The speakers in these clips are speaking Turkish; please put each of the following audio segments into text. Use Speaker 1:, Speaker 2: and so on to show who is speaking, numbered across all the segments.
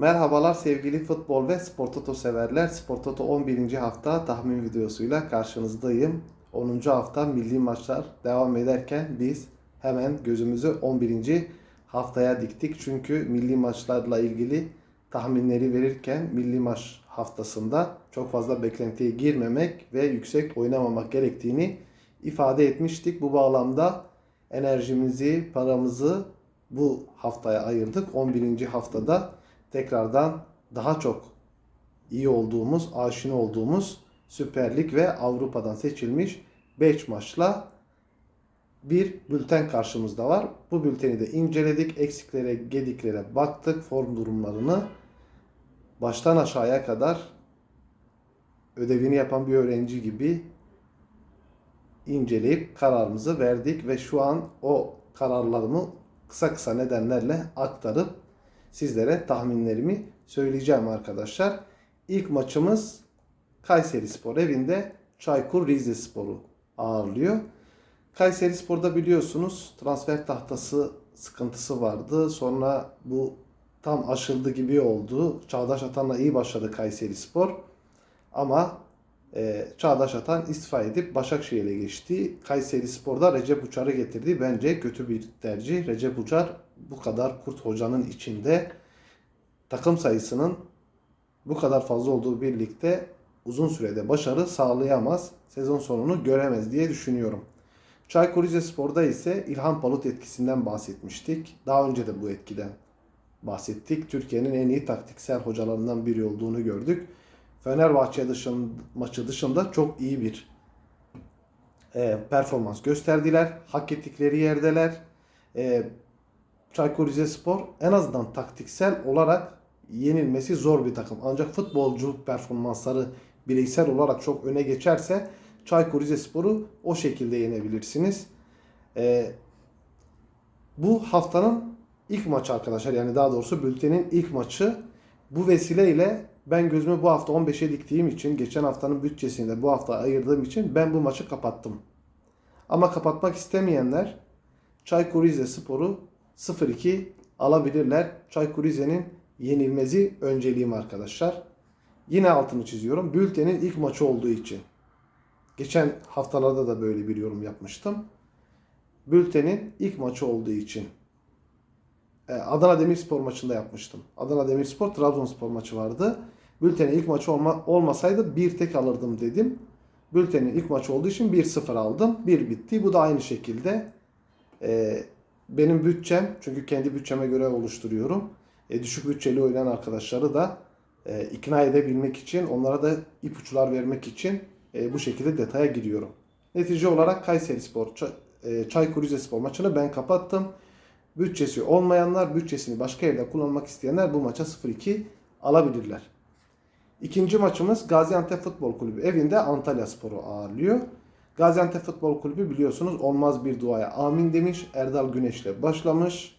Speaker 1: Merhabalar sevgili futbol ve spor toto severler. Spor toto 11. hafta tahmin videosuyla karşınızdayım. 10. hafta milli maçlar devam ederken biz hemen gözümüzü 11. haftaya diktik. Çünkü milli maçlarla ilgili tahminleri verirken milli maç haftasında çok fazla beklentiye girmemek ve yüksek oynamamak gerektiğini ifade etmiştik. Bu bağlamda enerjimizi, paramızı bu haftaya ayırdık. 11. haftada tekrardan daha çok iyi olduğumuz, aşina olduğumuz Süper Lig ve Avrupa'dan seçilmiş 5 maçla bir bülten karşımızda var. Bu bülteni de inceledik. Eksiklere, gediklere baktık. Form durumlarını baştan aşağıya kadar ödevini yapan bir öğrenci gibi inceleyip kararımızı verdik ve şu an o kararlarımı kısa kısa nedenlerle aktarıp sizlere tahminlerimi söyleyeceğim arkadaşlar. İlk maçımız Kayseri Spor evinde Çaykur Rizespor'u ağırlıyor. Kayseri Spor'da biliyorsunuz transfer tahtası sıkıntısı vardı. Sonra bu tam aşıldı gibi oldu. Çağdaş Atan'la iyi başladı Kayseri Spor. Ama e, Çağdaş Atan istifa edip Başakşehir'e geçti. Kayseri Spor'da Recep Uçar'ı getirdi. Bence kötü bir tercih. Recep Uçar bu kadar kurt hocanın içinde takım sayısının bu kadar fazla olduğu birlikte uzun sürede başarı sağlayamaz. Sezon sonunu göremez diye düşünüyorum. Çaykur Rizespor'da ise İlhan Palut etkisinden bahsetmiştik. Daha önce de bu etkiden bahsettik. Türkiye'nin en iyi taktiksel hocalarından biri olduğunu gördük. Fenerbahçe dışın, maçı dışında çok iyi bir e, performans gösterdiler. Hak ettikleri yerdeler. E, Çaykur Rizespor en azından taktiksel olarak yenilmesi zor bir takım. Ancak futbolcu performansları bireysel olarak çok öne geçerse Çaykur Rizespor'u o şekilde yenebilirsiniz. E, bu haftanın ilk maçı arkadaşlar yani daha doğrusu bültenin ilk maçı. Bu vesileyle ben gözümü bu hafta 15'e diktiğim için geçen haftanın bütçesini de bu hafta ayırdığım için ben bu maçı kapattım. Ama kapatmak istemeyenler Çaykur Rizespor'u 0-2 alabilirler. Çaykur Rize'nin yenilmezi önceliğim arkadaşlar. Yine altını çiziyorum. Bültenin ilk maçı olduğu için. Geçen haftalarda da böyle bir yorum yapmıştım. Bültenin ilk maçı olduğu için. Ee, Adana Demirspor maçında yapmıştım. Adana Demirspor Trabzonspor maçı vardı. Bültenin ilk maçı olma, olmasaydı bir tek alırdım dedim. Bültenin ilk maçı olduğu için 1-0 aldım. 1 bitti. Bu da aynı şekilde e, benim bütçem çünkü kendi bütçeme göre oluşturuyorum. E, düşük bütçeli oynayan arkadaşları da e, ikna edebilmek için onlara da ipuçlar vermek için e, bu şekilde detaya giriyorum. Netice olarak Kayseri Spor, e, Çaykur Rizespor maçını ben kapattım. Bütçesi olmayanlar, bütçesini başka yerde kullanmak isteyenler bu maça 0-2 alabilirler. İkinci maçımız Gaziantep Futbol Kulübü evinde Antalya Spor'u ağırlıyor. Gaziantep Futbol Kulübü biliyorsunuz olmaz bir duaya amin demiş. Erdal Güneş'le başlamış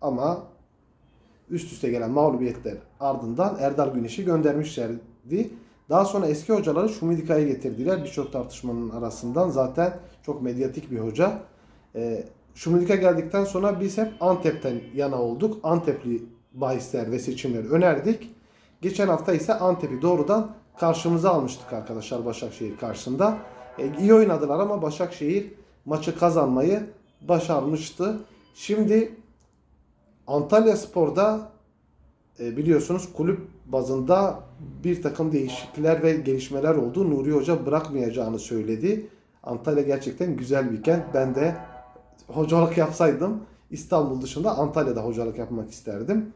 Speaker 1: ama üst üste gelen mağlubiyetler ardından Erdal Güneş'i göndermişlerdi. Daha sonra eski hocaları Şumidika'yı getirdiler. Birçok tartışmanın arasından zaten çok medyatik bir hoca. Ee, Şumidika geldikten sonra biz hep Antep'ten yana olduk. Antepli bahisler ve seçimleri önerdik. Geçen hafta ise Antep'i doğrudan karşımıza almıştık arkadaşlar Başakşehir karşısında. E, iyi oynadılar ama Başakşehir maçı kazanmayı başarmıştı. Şimdi Antalya Spor'da e, biliyorsunuz kulüp bazında bir takım değişiklikler ve gelişmeler oldu. Nuri Hoca bırakmayacağını söyledi. Antalya gerçekten güzel bir kent. Ben de hocalık yapsaydım İstanbul dışında Antalya'da hocalık yapmak isterdim.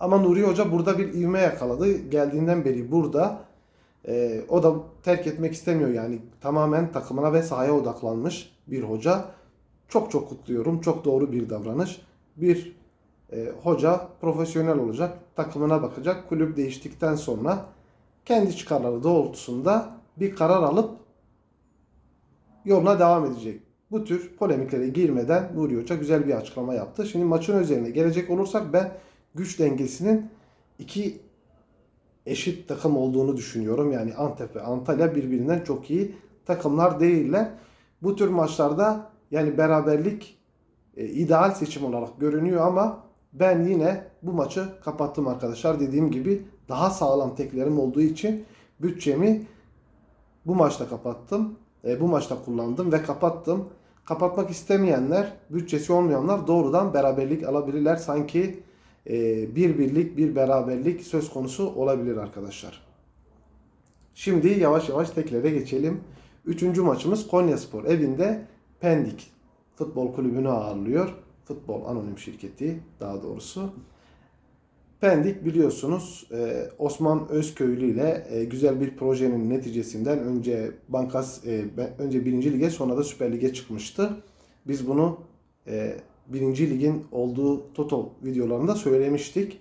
Speaker 1: Ama Nuri Hoca burada bir ivme yakaladı. Geldiğinden beri burada. Ee, o da terk etmek istemiyor yani. Tamamen takımına ve sahaya odaklanmış bir hoca. Çok çok kutluyorum. Çok doğru bir davranış. Bir e, hoca profesyonel olacak. Takımına bakacak. Kulüp değiştikten sonra kendi çıkarları doğrultusunda bir karar alıp yoluna devam edecek. Bu tür polemiklere girmeden Nuri Hoca güzel bir açıklama yaptı. Şimdi maçın üzerine gelecek olursak ben güç dengesinin iki eşit takım olduğunu düşünüyorum. Yani Antep ve Antalya birbirinden çok iyi takımlar değiller. Bu tür maçlarda yani beraberlik e, ideal seçim olarak görünüyor ama ben yine bu maçı kapattım arkadaşlar. Dediğim gibi daha sağlam teklerim olduğu için bütçemi bu maçta kapattım. E, bu maçta kullandım ve kapattım. Kapatmak istemeyenler, bütçesi olmayanlar doğrudan beraberlik alabilirler. Sanki bir birlik, bir beraberlik söz konusu olabilir arkadaşlar. Şimdi yavaş yavaş teklere geçelim. Üçüncü maçımız Konyaspor evinde Pendik Futbol Kulübü'nü ağırlıyor. Futbol Anonim Şirketi daha doğrusu. Pendik biliyorsunuz e, Osman Özköylü ile e, güzel bir projenin neticesinden önce Bankas e, önce birinci lige sonra da Süper Lig'e çıkmıştı. Biz bunu e, birinci ligin olduğu Toto videolarında söylemiştik.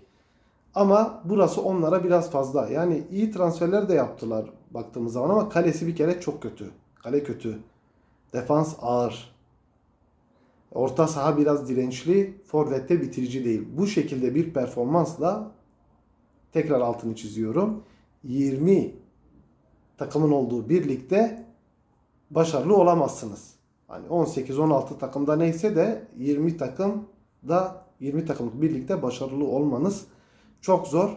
Speaker 1: Ama burası onlara biraz fazla. Yani iyi transferler de yaptılar baktığımız zaman ama kalesi bir kere çok kötü. Kale kötü. Defans ağır. Orta saha biraz dirençli, forvette bitirici değil. Bu şekilde bir performansla tekrar altını çiziyorum. 20 takımın olduğu bir ligde başarılı olamazsınız. Hani 18-16 takımda neyse de 20 takım da 20 takımlık birlikte başarılı olmanız çok zor.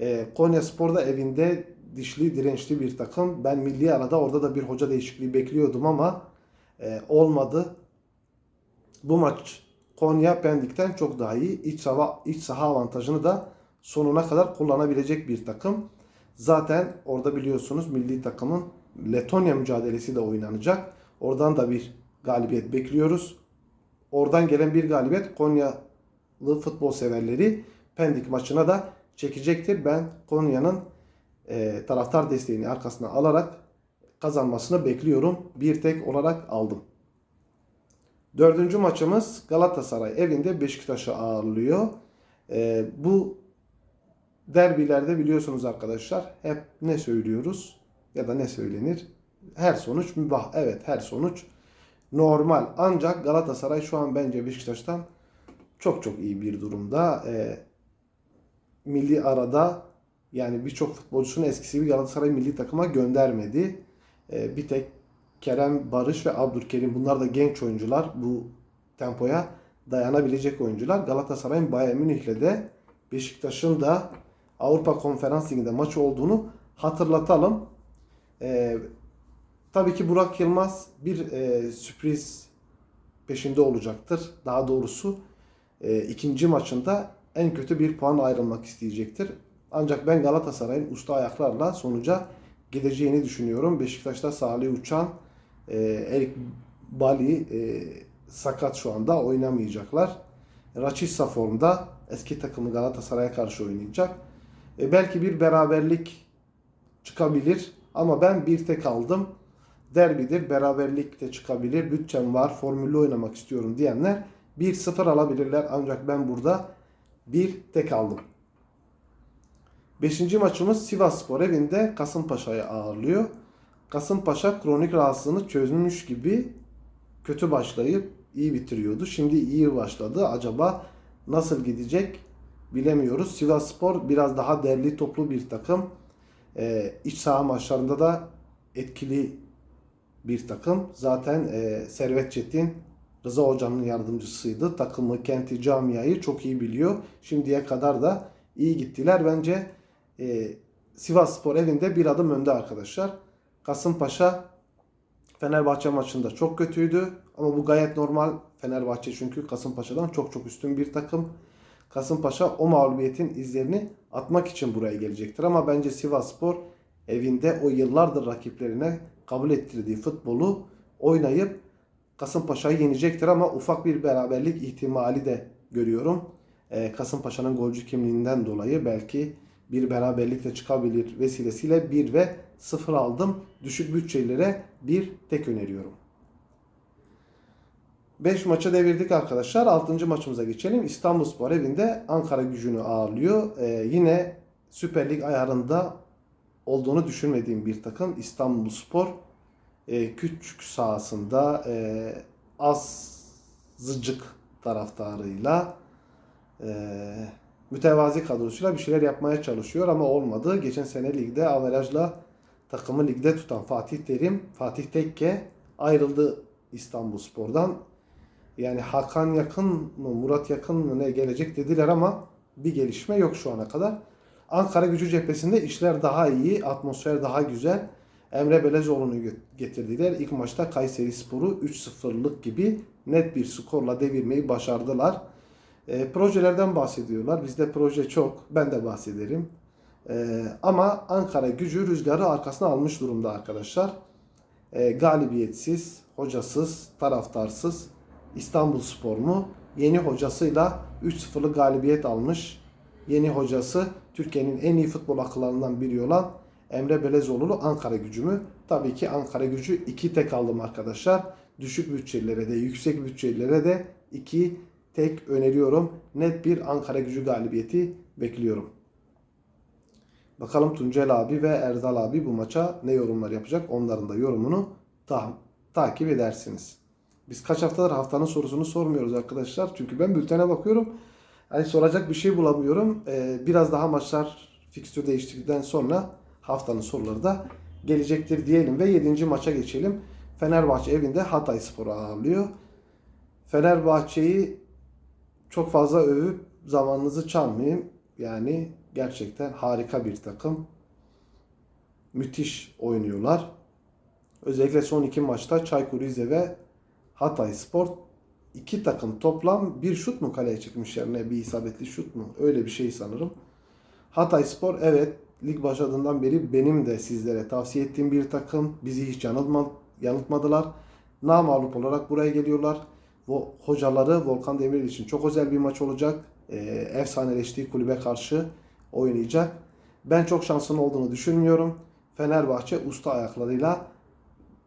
Speaker 1: E, Konya Spor'da evinde dişli dirençli bir takım. Ben milli arada orada da bir hoca değişikliği bekliyordum ama e, olmadı. Bu maç Konya Pendik'ten çok daha iyi. İç saha, iç saha avantajını da sonuna kadar kullanabilecek bir takım. Zaten orada biliyorsunuz milli takımın Letonya mücadelesi de oynanacak. Oradan da bir galibiyet bekliyoruz. Oradan gelen bir galibiyet Konyalı futbol severleri Pendik maçına da çekecektir. Ben Konya'nın e, taraftar desteğini arkasına alarak kazanmasını bekliyorum. Bir tek olarak aldım. Dördüncü maçımız Galatasaray evinde Beşiktaş'ı ağırlıyor. E, bu derbilerde biliyorsunuz arkadaşlar hep ne söylüyoruz ya da ne söylenir? Her sonuç mübah. Evet her sonuç normal. Ancak Galatasaray şu an bence Beşiktaş'tan çok çok iyi bir durumda. E, milli arada yani birçok futbolcusunu eskisi gibi Galatasaray milli takıma göndermedi. E, bir tek Kerem Barış ve Abdülkerim bunlar da genç oyuncular. Bu tempoya dayanabilecek oyuncular. Galatasaray'ın Bayern Münih'le de Beşiktaş'ın da Avrupa Konferans Ligi'nde maçı olduğunu hatırlatalım. E, tabii ki Burak Yılmaz bir e, sürpriz peşinde olacaktır. Daha doğrusu e, ikinci maçında en kötü bir puan ayrılmak isteyecektir. Ancak ben Galatasaray'ın usta ayaklarla sonuca gideceğini düşünüyorum. Beşiktaş'ta Salih Uçan, e, Erik Bali e, sakat şu anda oynamayacaklar. Raçissa formda eski takımı Galatasaray'a karşı oynayacak. E, belki bir beraberlik çıkabilir ama ben bir tek aldım. Derbidir, beraberlik de çıkabilir. Bütçem var, formüllü oynamak istiyorum diyenler 1-0 alabilirler. Ancak ben burada bir tek aldım. Beşinci maçımız Sivasspor evinde Kasımpaşa'yı ağırlıyor. Kasımpaşa kronik rahatsızlığını çözmüş gibi kötü başlayıp iyi bitiriyordu. Şimdi iyi başladı. Acaba nasıl gidecek bilemiyoruz. Sivasspor biraz daha derli toplu bir takım. Ee, iç saha maçlarında da etkili bir takım. Zaten e, Servet Çetin Rıza Hoca'nın yardımcısıydı. Takımı, kenti, camiayı çok iyi biliyor. Şimdiye kadar da iyi gittiler. Bence e, Sivas Spor evinde bir adım önde arkadaşlar. Kasımpaşa Fenerbahçe maçında çok kötüydü. Ama bu gayet normal. Fenerbahçe çünkü Kasımpaşa'dan çok çok üstün bir takım. Kasımpaşa o mağlubiyetin izlerini atmak için buraya gelecektir. Ama bence Sivas Spor evinde o yıllardır rakiplerine kabul ettirdiği futbolu oynayıp Kasımpaşa'yı yenecektir ama ufak bir beraberlik ihtimali de görüyorum. Ee, Kasımpaşa'nın golcü kimliğinden dolayı belki bir beraberlik de çıkabilir vesilesiyle 1 ve 0 aldım. Düşük bütçelere bir tek öneriyorum. 5 maça devirdik arkadaşlar. 6. maçımıza geçelim. İstanbulspor evinde Ankara gücünü ağırlıyor. Ee, yine Süper Lig ayarında olduğunu düşünmediğim bir takım İstanbulspor e, küçük sahasında e, azıcık taraftarıyla e, mütevazi kadrosuyla bir şeyler yapmaya çalışıyor ama olmadı. Geçen sene ligde averajla takımı ligde tutan Fatih Terim, Fatih Tekke ayrıldı İstanbulspor'dan. Yani Hakan yakın mı, Murat yakın mı ne gelecek dediler ama bir gelişme yok şu ana kadar. Ankara gücü cephesinde işler daha iyi, atmosfer daha güzel. Emre Belezoğlu'nu getirdiler. İlk maçta Kayseri Spor'u 3-0'lık gibi net bir skorla devirmeyi başardılar. E, projelerden bahsediyorlar. Bizde proje çok. Ben de bahsederim. E, ama Ankara gücü rüzgarı arkasına almış durumda arkadaşlar. E, galibiyetsiz, hocasız, taraftarsız İstanbul Spor mu? Yeni hocasıyla 3-0'lık galibiyet almış. Yeni hocası Türkiye'nin en iyi futbol akıllarından biri olan Emre Belezoğlu Ankara gücü mü? Tabii ki Ankara gücü 2 tek aldım arkadaşlar. Düşük bütçelilere de yüksek bütçelilere de 2 tek öneriyorum. Net bir Ankara gücü galibiyeti bekliyorum. Bakalım Tuncel abi ve Erdal abi bu maça ne yorumlar yapacak? Onların da yorumunu ta- takip edersiniz. Biz kaç haftadır haftanın sorusunu sormuyoruz arkadaşlar. Çünkü ben bültene bakıyorum. Hani soracak bir şey bulamıyorum. Ee, biraz daha maçlar fikstür değiştikten sonra haftanın soruları da gelecektir diyelim. Ve 7. maça geçelim. Fenerbahçe evinde Hatay Spor'u ağırlıyor. Fenerbahçe'yi çok fazla övüp zamanınızı çalmayayım. Yani gerçekten harika bir takım. Müthiş oynuyorlar. Özellikle son iki maçta Çaykur Rize ve Hatay Spor iki takım toplam bir şut mu kaleye çıkmışlar ne bir isabetli şut mu öyle bir şey sanırım. Hatay Spor evet lig başladığından beri benim de sizlere tavsiye ettiğim bir takım. Bizi hiç yanılma, yanıltmadılar. Namağlup olarak buraya geliyorlar. Bu hocaları Volkan Demirel için çok özel bir maç olacak. Ee, efsaneleştiği kulübe karşı oynayacak. Ben çok şanslı olduğunu düşünmüyorum. Fenerbahçe usta ayaklarıyla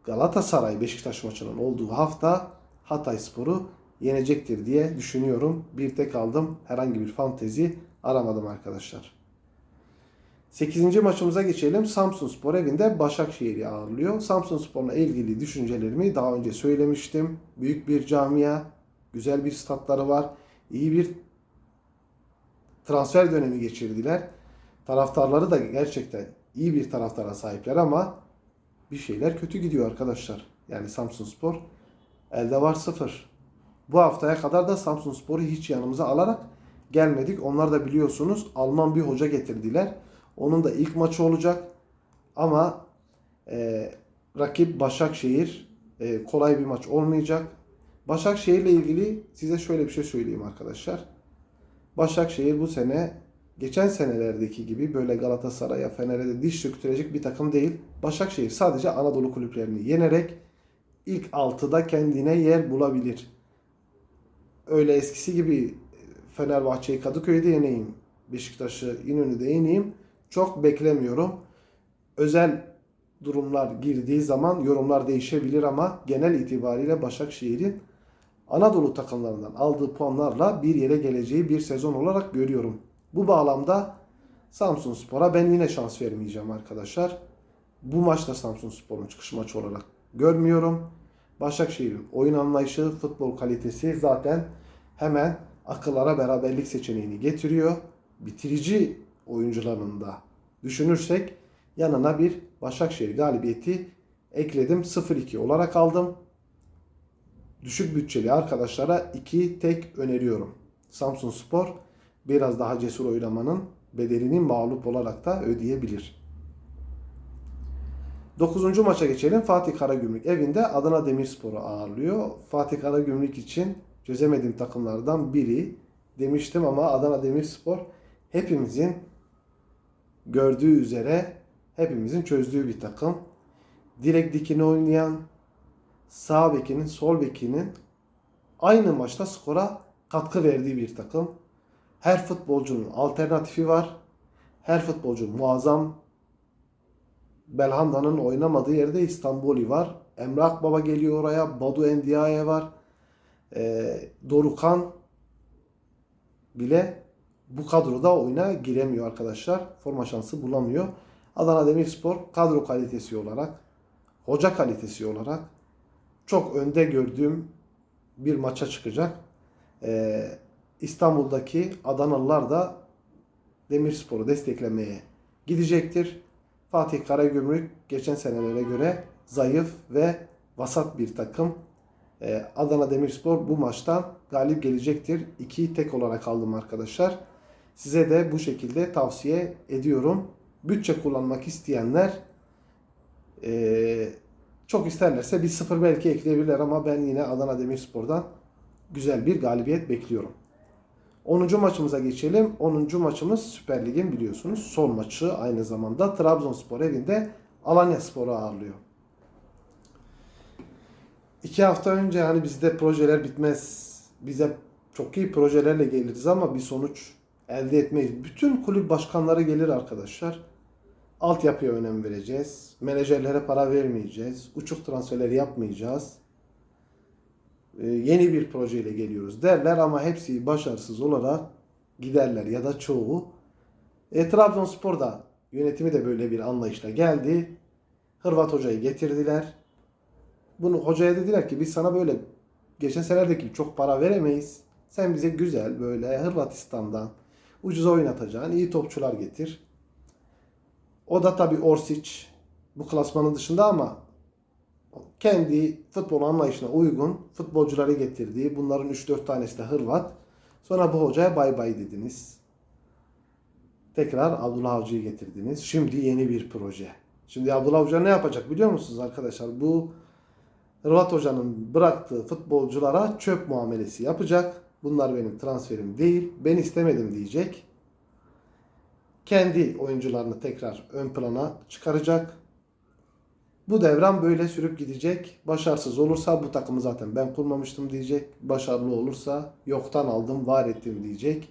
Speaker 1: Galatasaray Beşiktaş maçının olduğu hafta Hatay Spor'u yenecektir diye düşünüyorum. Bir tek aldım. Herhangi bir fantezi aramadım arkadaşlar. 8. maçımıza geçelim. Samsun Spor evinde Başakşehir'i ağırlıyor. Samsun Spor'la ilgili düşüncelerimi daha önce söylemiştim. Büyük bir camia, güzel bir statları var. İyi bir transfer dönemi geçirdiler. Taraftarları da gerçekten iyi bir taraftara sahipler ama bir şeyler kötü gidiyor arkadaşlar. Yani Samsun Spor elde var sıfır. Bu haftaya kadar da Samsun Spor'u hiç yanımıza alarak gelmedik. Onlar da biliyorsunuz Alman bir hoca getirdiler. Onun da ilk maçı olacak. Ama e, rakip Başakşehir e, kolay bir maç olmayacak. Başakşehir ile ilgili size şöyle bir şey söyleyeyim arkadaşlar. Başakşehir bu sene geçen senelerdeki gibi böyle Galatasaray'a, Fener'e de diş söktürecek bir takım değil. Başakşehir sadece Anadolu kulüplerini yenerek ilk 6'da kendine yer bulabilir. Öyle eskisi gibi Fenerbahçe'yi Kadıköy'de yeneyim, Beşiktaş'ı İnönü'de yeneyim çok beklemiyorum. Özel durumlar girdiği zaman yorumlar değişebilir ama genel itibariyle Başakşehir'in Anadolu takımlarından aldığı puanlarla bir yere geleceği bir sezon olarak görüyorum. Bu bağlamda Samsun Spor'a ben yine şans vermeyeceğim arkadaşlar. Bu maçta Samsun Spor'un çıkış maçı olarak görmüyorum. Başakşehir'in oyun anlayışı, futbol kalitesi zaten hemen akıllara beraberlik seçeneğini getiriyor. Bitirici oyuncularını da düşünürsek yanına bir Başakşehir galibiyeti ekledim. 0-2 olarak aldım. Düşük bütçeli arkadaşlara 2 tek öneriyorum. Samsun Spor biraz daha cesur oynamanın bedelini mağlup olarak da ödeyebilir. 9. maça geçelim. Fatih Karagümrük evinde Adana Demirspor'u ağırlıyor. Fatih Karagümrük için çözemediğim takımlardan biri demiştim ama Adana Demirspor hepimizin gördüğü üzere hepimizin çözdüğü bir takım. Direkt dikine oynayan sağ bekinin sol bekinin aynı maçta skora katkı verdiği bir takım. Her futbolcunun alternatifi var. Her futbolcu muazzam. Belhanda'nın oynamadığı yerde İstanbul'i var. Emre Akbaba geliyor oraya. Badu Endiaye var. E, Dorukan bile bu kadroda oyuna giremiyor arkadaşlar. Forma şansı bulamıyor. Adana Demirspor kadro kalitesi olarak, hoca kalitesi olarak çok önde gördüğüm bir maça çıkacak. Ee, İstanbul'daki Adanalılar da Demirspor'u desteklemeye gidecektir. Fatih Karagümrük geçen senelere göre zayıf ve vasat bir takım. Ee, Adana Demirspor bu maçtan galip gelecektir. 2 tek olarak aldım arkadaşlar. Size de bu şekilde tavsiye ediyorum. Bütçe kullanmak isteyenler eee, çok isterlerse bir sıfır belki ekleyebilirler ama ben yine Adana Demirspor'dan güzel bir galibiyet bekliyorum. 10. maçımıza geçelim. 10. maçımız Süper Lig'in biliyorsunuz son maçı aynı zamanda Trabzonspor evinde Alanya Spor'u ağırlıyor. İki hafta önce hani bizde projeler bitmez. Bize çok iyi projelerle geliriz ama bir sonuç elde etmeyiz. Bütün kulüp başkanları gelir arkadaşlar. Altyapıya önem vereceğiz. Menajerlere para vermeyeceğiz. Uçuk transferleri yapmayacağız. Ee, yeni bir projeyle geliyoruz derler ama hepsi başarısız olarak giderler ya da çoğu. E, Trabzonspor da yönetimi de böyle bir anlayışla geldi. Hırvat hocayı getirdiler. Bunu hocaya dediler ki biz sana böyle geçen senelerdeki çok para veremeyiz. Sen bize güzel böyle Hırvatistan'dan ucuza oynatacağın iyi topçular getir. O da tabii Orsic bu klasmanın dışında ama kendi futbol anlayışına uygun futbolcuları getirdiği bunların 3-4 tanesi de Hırvat. Sonra bu hocaya bay bay dediniz. Tekrar Abdullah Avcı'yı getirdiniz. Şimdi yeni bir proje. Şimdi Abdullah Avcı ne yapacak biliyor musunuz arkadaşlar? Bu Hırvat hocanın bıraktığı futbolculara çöp muamelesi yapacak. Bunlar benim transferim değil. Ben istemedim diyecek. Kendi oyuncularını tekrar ön plana çıkaracak. Bu devran böyle sürüp gidecek. Başarısız olursa bu takımı zaten ben kurmamıştım diyecek. Başarılı olursa yoktan aldım, var ettim diyecek.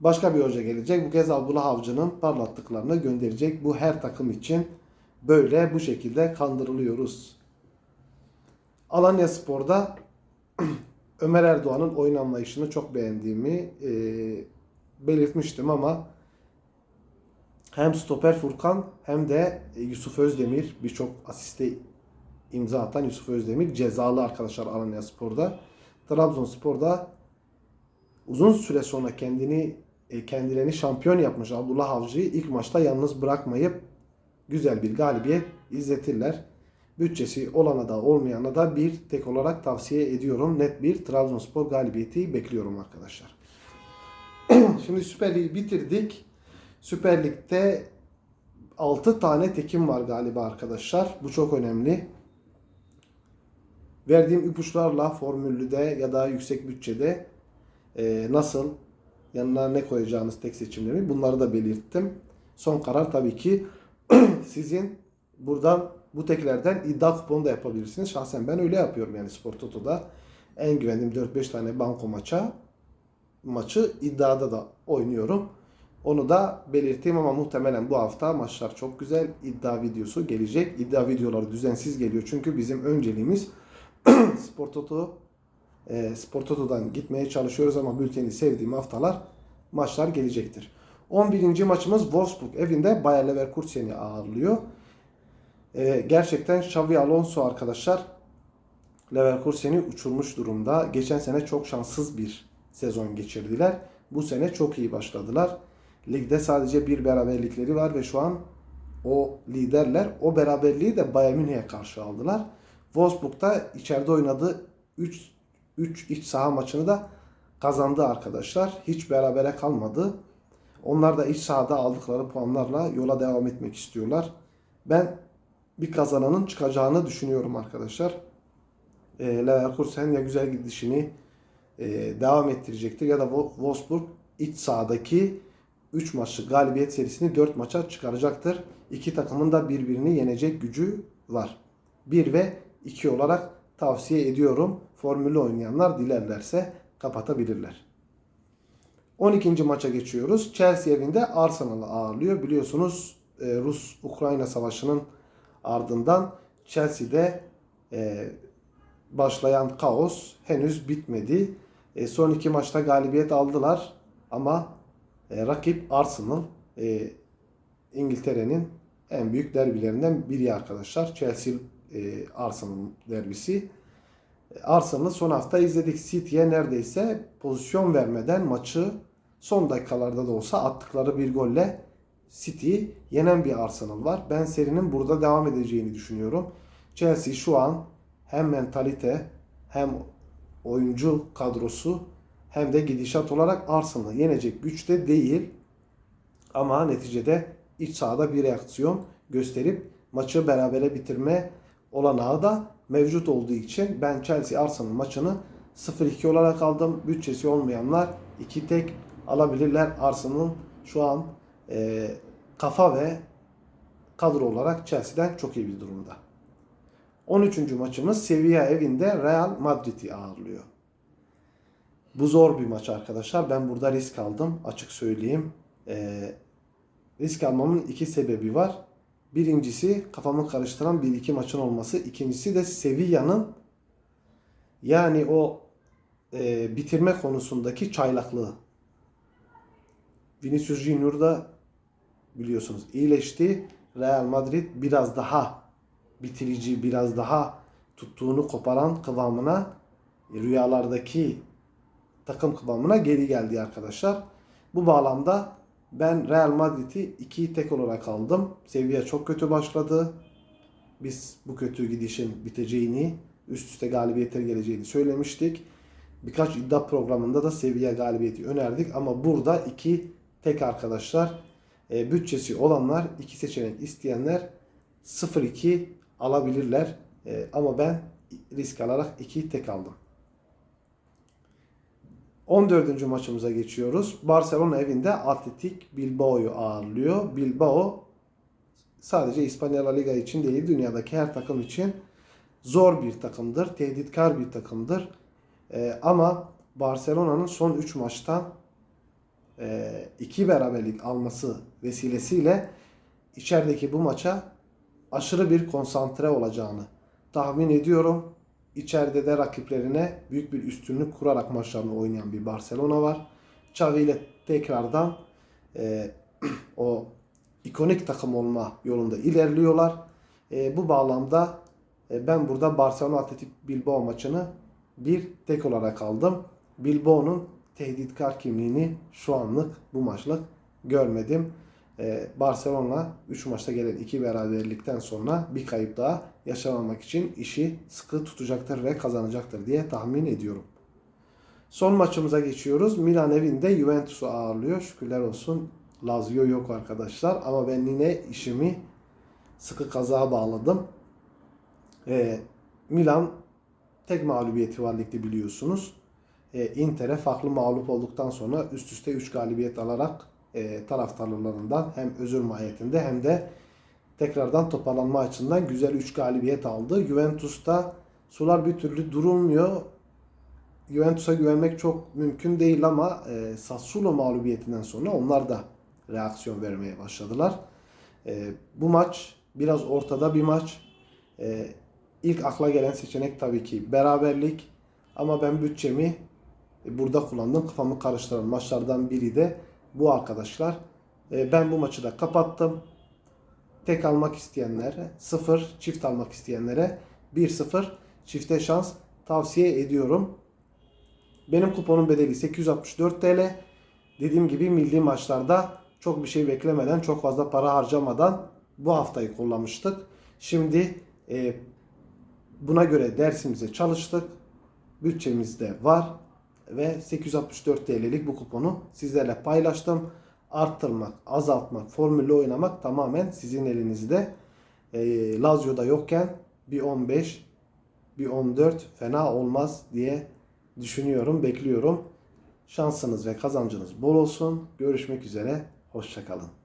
Speaker 1: Başka bir hoca gelecek. Bu kez Abdullah Avcı'nın parlattıklarını gönderecek. Bu her takım için böyle bu şekilde kandırılıyoruz. Alanya Spor'da Ömer Erdoğan'ın oyun anlayışını çok beğendiğimi e, belirtmiştim ama hem stoper Furkan hem de Yusuf Özdemir birçok asiste imza atan Yusuf Özdemir cezalı arkadaşlar Alanya Spor'da. Trabzonspor'da uzun süre sonra kendini e, kendilerini şampiyon yapmış Abdullah Avcı'yı ilk maçta yalnız bırakmayıp güzel bir galibiyet izletirler. Bütçesi olana da olmayana da bir tek olarak tavsiye ediyorum. Net bir Trabzonspor galibiyeti bekliyorum arkadaşlar. Şimdi Süper Lig'i bitirdik. Süper Lig'de 6 tane tekim var galiba arkadaşlar. Bu çok önemli. Verdiğim ipuçlarla formüllüde ya da yüksek bütçede e, nasıl yanına ne koyacağınız tek seçimleri bunları da belirttim. Son karar tabii ki sizin buradan bu teklerden iddia kuponu da yapabilirsiniz. Şahsen ben öyle yapıyorum yani Spor Toto'da. En güvendiğim 4-5 tane banko maça maçı iddiada da oynuyorum. Onu da belirteyim ama muhtemelen bu hafta maçlar çok güzel. iddia videosu gelecek. İddia videoları düzensiz geliyor çünkü bizim önceliğimiz Spor Toto e, Spor Toto'dan gitmeye çalışıyoruz ama bülteni sevdiğim haftalar maçlar gelecektir. 11. maçımız Wolfsburg evinde Bayer Leverkusen'i ağırlıyor. E, gerçekten Xavi Alonso arkadaşlar Leverkusen'i uçurmuş durumda. Geçen sene çok şanssız bir sezon geçirdiler. Bu sene çok iyi başladılar. Ligde sadece bir beraberlikleri var ve şu an o liderler o beraberliği de Bayern Münih'e karşı aldılar. Wolfsburg'da içeride oynadığı 3 3 iç saha maçını da kazandı arkadaşlar. Hiç berabere kalmadı. Onlar da iç sahada aldıkları puanlarla yola devam etmek istiyorlar. Ben bir kazananın çıkacağını düşünüyorum arkadaşlar. E, Leverkusen ya güzel gidişini e, devam ettirecektir ya da Wolfsburg iç sahadaki 3 maçlık galibiyet serisini 4 maça çıkaracaktır. İki takımın da birbirini yenecek gücü var. 1 ve 2 olarak tavsiye ediyorum. Formülü oynayanlar dilerlerse kapatabilirler. 12. maça geçiyoruz. Chelsea evinde Arsenal'ı ağırlıyor. Biliyorsunuz e, Rus-Ukrayna savaşının ardından Chelsea'de e, başlayan kaos henüz bitmedi. E, son iki maçta galibiyet aldılar ama e, rakip Arsenal e, İngiltere'nin en büyük derbilerinden biri arkadaşlar. Chelsea e, Arsenal derbisi. E, Arsenal'ı son hafta izledik. City'ye neredeyse pozisyon vermeden maçı son dakikalarda da olsa attıkları bir golle City yenen bir Arsenal var. Ben serinin burada devam edeceğini düşünüyorum. Chelsea şu an hem mentalite hem oyuncu kadrosu hem de gidişat olarak Arsenal'ı yenecek güçte değil. Ama neticede iç sahada bir reaksiyon gösterip maçı berabere bitirme olanağı da mevcut olduğu için ben Chelsea Arsenal maçını 0-2 olarak aldım. Bütçesi olmayanlar 2 tek alabilirler. Arsenal şu an e, kafa ve kadro olarak Chelsea'den çok iyi bir durumda. 13. maçımız Sevilla evinde Real Madrid'i ağırlıyor. Bu zor bir maç arkadaşlar. Ben burada risk aldım. Açık söyleyeyim. Ee, risk almamın iki sebebi var. Birincisi kafamı karıştıran bir iki maçın olması. İkincisi de Sevilla'nın yani o e, bitirme konusundaki çaylaklığı. Vinicius Junior da biliyorsunuz iyileşti. Real Madrid biraz daha bitirici, biraz daha tuttuğunu koparan kıvamına rüyalardaki takım kıvamına geri geldi arkadaşlar. Bu bağlamda ben Real Madrid'i 2 tek olarak aldım. Sevilla çok kötü başladı. Biz bu kötü gidişin biteceğini, üst üste galibiyetler geleceğini söylemiştik. Birkaç iddia programında da Sevilla galibiyeti önerdik ama burada 2 tek arkadaşlar. E, bütçesi olanlar, iki seçenek isteyenler 0-2 alabilirler. E, ama ben risk alarak 2 tek aldım. 14. maçımıza geçiyoruz. Barcelona evinde Atletik Bilbao'yu ağırlıyor. Bilbao sadece İspanya La Liga için değil dünyadaki her takım için zor bir takımdır. Tehditkar bir takımdır. Ee, ama Barcelona'nın son 3 maçtan 2 e, beraberlik alması vesilesiyle içerideki bu maça aşırı bir konsantre olacağını tahmin ediyorum. İçeride de rakiplerine büyük bir üstünlük kurarak maçlarını oynayan bir Barcelona var. Xavi ile tekrardan e, o ikonik takım olma yolunda ilerliyorlar. E, bu bağlamda e, ben burada Barcelona Atletik Bilbao maçını bir tek olarak aldım. Bilbao'nun tehditkar kimliğini şu anlık bu maçlık görmedim. Ee, Barcelona 3 maçta gelen 2 beraberlikten sonra bir kayıp daha yaşamamak için işi sıkı tutacaktır ve kazanacaktır diye tahmin ediyorum. Son maçımıza geçiyoruz. Milan evinde Juventus'u ağırlıyor. Şükürler olsun Lazio yok arkadaşlar. Ama ben yine işimi sıkı kazağa bağladım. Ee, Milan tek mağlubiyeti var ligde biliyorsunuz. Ee, Inter'e farklı mağlup olduktan sonra üst üste 3 galibiyet alarak e, taraftarlarından hem özür mahiyetinde hem de tekrardan toparlanma açısından güzel 3 galibiyet aldı. Juventus'ta sular bir türlü durulmuyor. Juventus'a güvenmek çok mümkün değil ama e, Sassuolo mağlubiyetinden sonra onlar da reaksiyon vermeye başladılar. E, bu maç biraz ortada bir maç. E, ilk akla gelen seçenek tabii ki beraberlik. Ama ben bütçemi burada kullandım. Kafamı karıştıran maçlardan biri de bu arkadaşlar. E, ben bu maçı da kapattım. Tek almak isteyenlere 0, çift almak isteyenlere 1-0 çifte şans tavsiye ediyorum. Benim kuponun bedeli 864 TL. Dediğim gibi milli maçlarda çok bir şey beklemeden, çok fazla para harcamadan bu haftayı kullanmıştık. Şimdi e, buna göre dersimize çalıştık. Bütçemizde var ve 864 TL'lik bu kuponu sizlerle paylaştım. Arttırmak, azaltmak, formülle oynamak tamamen sizin elinizde. E, Lazio'da yokken bir 15, bir 14 fena olmaz diye düşünüyorum, bekliyorum. Şansınız ve kazancınız bol olsun. Görüşmek üzere, hoşçakalın.